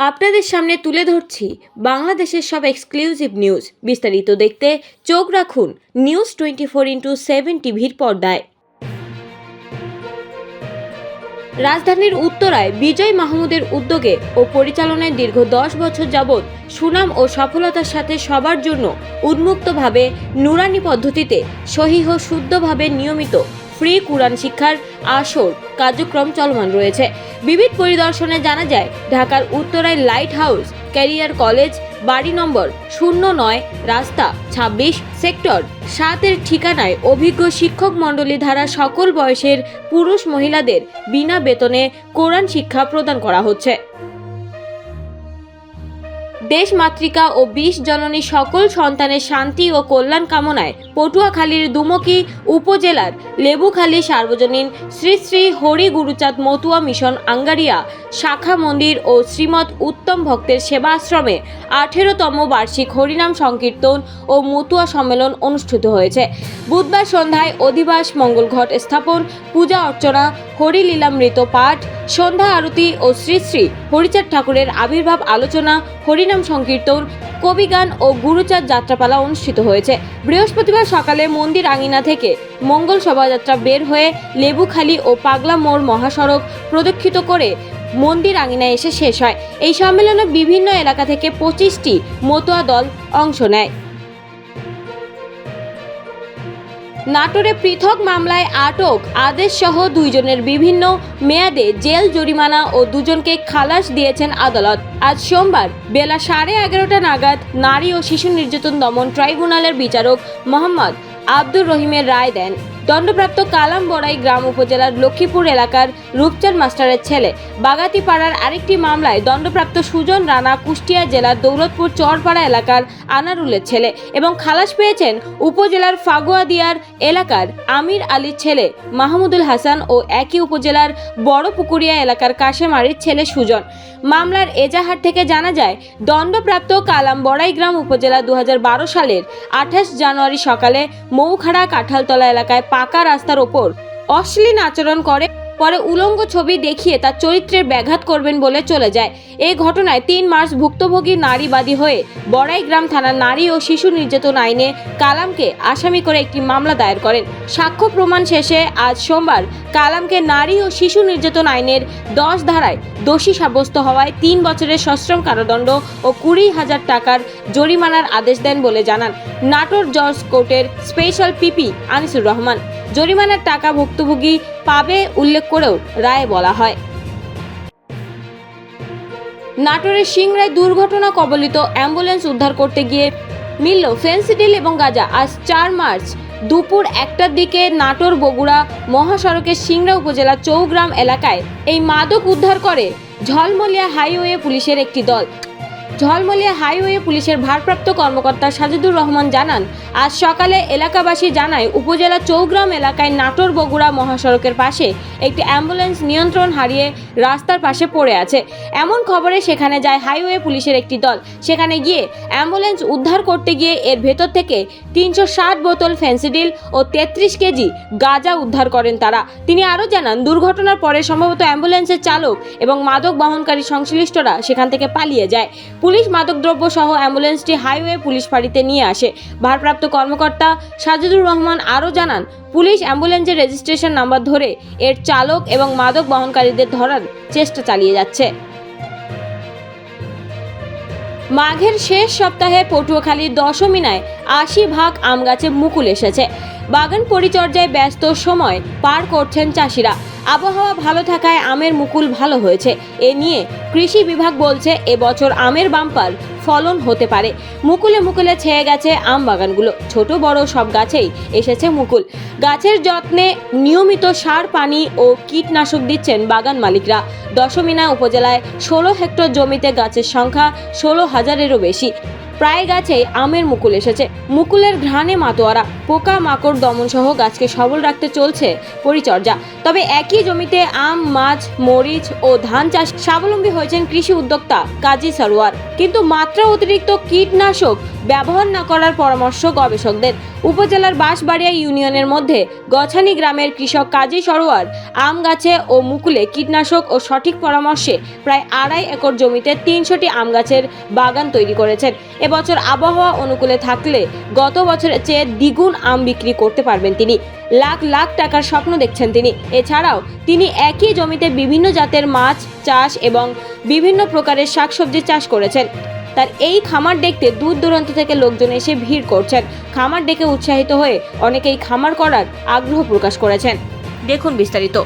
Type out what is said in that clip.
আপনাদের সামনে তুলে ধরছি বাংলাদেশের সব এক্সক্লুসিভ নিউজ বিস্তারিত দেখতে চোখ রাখুন news twenty four into seven টিভির পর্দায়। রাজধানীর উত্তরায় বিজয় মাহমুদের উদ্যোগে ও পরিচালনায় দীর্ঘ দশ বছর যাবৎ সুনাম ও সফলতার সাথে সবার জন্য উন্মুক্তভাবে নুরানি পদ্ধতিতে সহিহ শুদ্ধভাবে নিয়মিত ফ্রি কুরআন শিক্ষার আসর কার্যক্রম চলমান রয়েছে। বিবিধ পরিদর্শনে জানা যায়, ঢাকার উত্তরায় লাইট হাউস, ক্যারিয়ার কলেজ, বাড়ি নম্বর শূন্য নয়, রাস্তা ছাব্বিশ, সেক্টর সাতের ঠিকানায় অভিজ্ঞ শিক্ষক মণ্ডলী দ্বারা সকল বয়সের পুরুষ মহিলাদের বিনা বেতনে কোরআন শিক্ষা প্রদান করা হচ্ছে। দেশ মাতৃকা ও বিশ জননী সকল সন্তানের শান্তি ও কল্যাণ কামনায় পটুয়াখালীর দুমকি উপজেলার লেবুখালী সার্বজনীন শ্রী শ্রী হরি গুরুচাঁদ মতুয়া মিশন আঙ্গারিয়া শাখা মন্দির ও শ্রীমৎ উত্তম ভক্তের সেবা আশ্রমে আঠেরোতম বার্ষিক হরিনাম সংকীর্তন ও মতুয়া সম্মেলন অনুষ্ঠিত হয়েছে। বুধবার সন্ধ্যায় অধিবাস মঙ্গল ঘট স্থাপন, পূজা অর্চনা, হরিলীলামৃত পাঠ সন্ধ্যা আরতি ও শ্রী শ্রী হরিচাঁদ ঠাকুরের আবির্ভাব আলোচনা, হরিনাম সংকীর্তন, কবিগান ও গুরুচাঁদ যাত্রাপালা অনুষ্ঠিত হয়েছে। বৃহস্পতিবার সকালে মন্দির আঙিনা থেকে মঙ্গল শোভাযাত্রা বের হয়ে লেবুখালী ও পাগলা মোড় মহাসড়ক প্রদক্ষিত করে মন্দির আঙিনায় এসে শেষ হয়। এই সম্মেলনে বিভিন্ন এলাকা থেকে পঁচিশটি মতুয়া দল অংশ নেয়। নাটোরে পৃথক মামলায় আটক আদেশসহ দুইজনের বিভিন্ন মেয়াদে জেল জরিমানা ও দুজনকে খালাস দিয়েছেন আদালত। আজ সোমবার বেলা সাড়ে এগারোটা নাগাদ নারী ও শিশু নির্যাতন দমন ট্রাইব্যুনালের বিচারক মোহাম্মদ আব্দুর রহিমের রায় দেন। দণ্ডপ্রাপ্ত কালাম বড়াই গ্রাম উপজেলার লক্ষ্মীপুর এলাকার রূপচাঁদ মাস্টারের ছেলে। বাগাতিপাড়ার আরেকটি মামলায় দণ্ডপ্রাপ্ত সুজন রানা কুষ্টিয়া জেলার দৌলতপুর চরপাড়া এলাকার আনারুলের ছেলে এবং খালাস পেয়েছেন উপজেলার ফাগুয়াদিয়ার এলাকার আমির আলীর ছেলে মাহমুদুল হাসান ও একই উপজেলার বড় পুকুরিয়া এলাকার কাশেম আলীর ছেলে সুজন। মামলার এজাহার থেকে জানা যায়, দণ্ডপ্রাপ্ত কালাম বড়াই গ্রাম উপজেলা দু হাজার বারো সালের আঠাশ জানুয়ারি সকালে মৌখাড়া কাঁঠালতলা এলাকায় পাকা রাস্তার ওপর অশ্লীল আচরণ করে পরে উলঙ্গ ছবি দেখিয়ে তার চরিত্রের ব্যাঘাত করবেন বলে চলে যায়। এই ঘটনায় তিন মার্চ ভুক্তভোগী নারীবাদী হয়ে বড়াইগ্রাম থানার নারী ও শিশু নির্যাতন আইনে কালামকে আসামি করে একটি মামলা দায়ের করেন। সাক্ষ্য প্রমাণ শেষে আজ সোমবার কালামকে নারী ও শিশু নির্যাতন আইনের দশ ধারায় দোষী সাব্যস্ত হওয়ায় তিন বছরের সশ্রম কারাদণ্ড ও কুড়ি হাজার টাকার জরিমানার আদেশ দেন বলে জানান নাটোর জজ কোর্টের স্পেশাল পিপি আনিসুর রহমান। জরিমানার টাকা ভুক্তভোগী পাবে উল্লেখ করেও রায়ে বলা হয়। নাটোরের সিংড়ায় দুর্ঘটনা কবলিত অ্যাম্বুলেন্স উদ্ধার করতে গিয়ে মিলল ফেন্সিডিল এবং গাজা। আজ চার মার্চ, দুপুর একটার দিকে নাটোর বগুড়া মহাসড়কের সিংড়া উপজেলা চৌগ্রাম এলাকায় এই মাদক উদ্ধার করে ঝলমলিয়া হাইওয়ে পুলিশের একটি দল। ঝলমলিয়া হাইওয়ে পুলিশের ভারপ্রাপ্ত কর্মকর্তা সাজিদুর রহমান জানান, আজ সকালে এলাকাবাসী জানায়, উপজেলা চৌগ্রাম এলাকায় নাটোর বগুড়া মহাসড়কের পাশে একটি অ্যাম্বুলেন্স নিয়ন্ত্রণ হারিয়ে রাস্তার পাশে পড়ে আছে। এমন খবরে সেখানে যায় হাইওয়ে পুলিশের একটি দল। সেখানে গিয়ে অ্যাম্বুলেন্স উদ্ধার করতে গিয়ে এর ভেতর থেকে তিনশো ষাট বোতল ফেন্সিডিল ও তেত্রিশ কেজি গাঁজা উদ্ধার করেন তারা। তিনি আরও জানান, দুর্ঘটনার পরে সম্ভবত অ্যাম্বুলেন্সের চালক এবং মাদক বহনকারী সংশ্লিষ্টরা সেখান থেকে পালিয়ে যায়। পুলিশ মাদকদ্রব্য সহ অ্যাম্বুলেন্সটি হাইওয়ে পুলিশ ফাঁড়িতে নিয়ে আসে। ভারপ্রাপ্ত কর্মকর্তা সাজিদুর রহমান আরও জানান, পুলিশ অ্যাম্বুলেন্সের রেজিস্ট্রেশন নাম্বার ধরে এর চালক এবং মাদক বহনকারীদের ধরার চেষ্টা চালিয়ে যাচ্ছে। মাঘের শেষ সপ্তাহে পটুয়াখালীর দশমিনায় আশি ভাগ আম গাছে মুকুল এসেছে। বাগান পরিচর্যায় ব্যস্ত সময় পার করছেন চাষিরা। আবহাওয়া ভালো থাকায় আমের মুকুল ভালো হয়েছে। এ নিয়ে কৃষি বিভাগ বলছে, এবছর আমের বাম্পার ফলন হতে পারে। মুকুলে মুকুলে ছেয়ে গেছে আম বাগানগুলো। ছোট বড় সব গাছেই এসেছে মুকুল। গাছের যত্নে নিয়মিত সার, পানি ও কীটনাশক দিচ্ছেন বাগান মালিকরা। দশমিনা উপজেলায় ষোলো হেক্টর জমিতে গাছের সংখ্যা ষোলো হাজারেরও বেশি। প্রায় গাছেই আমের মুকুল এসেছে। মুকুলের ঘ্রাণে মাতোয়ারা, পোকা মাকড় দমন সহ গাছকে সবল রাখতে চলছে পরিচর্যা। তবে একই জমিতে আম, মাছ, মরিচ ও ধান চাষ স্বাবলম্বী হয়েছেন কৃষি উদ্যোক্তা কাজী সারোয়ার। কিন্তু মাত্রা অতিরিক্ত কীটনাশক ব্যবহার না করার পরামর্শ গবেষকদের। উপজেলার বাঁশবাড়িয়া ইউনিয়নের মধ্যে গছানি গ্রামের কৃষক কাজী সরোয়ার, আম গাছে ও মুকুলে কীটনাশক ও সঠিক পরামর্শে প্রায় আড়াই একর জমিতে তিনশোটি আম গাছের বাগান তৈরি করেছেন। এবছর আবহাওয়া অনুকূলে থাকলে গত বছরের চেয়ে দ্বিগুণ আম বিক্রি করতে পারবেন তিনি। লাখ লাখ টাকার স্বপ্ন দেখছেন তিনি। এছাড়াও তিনি একই জমিতে বিভিন্ন জাতের মাছ, চাষ এবং বিভিন্ন প্রকারের শাকসবজি চাষ করেছেন। তার এই খামার দেখতে দূর দূরান্ত থেকে লোকজন এসে ভিড় করছেন। খামার দেখে উৎসাহিত হয়ে অনেকেই খামার করার আগ্রহ প্রকাশ করেছেন। দেখুন বিস্তারিত।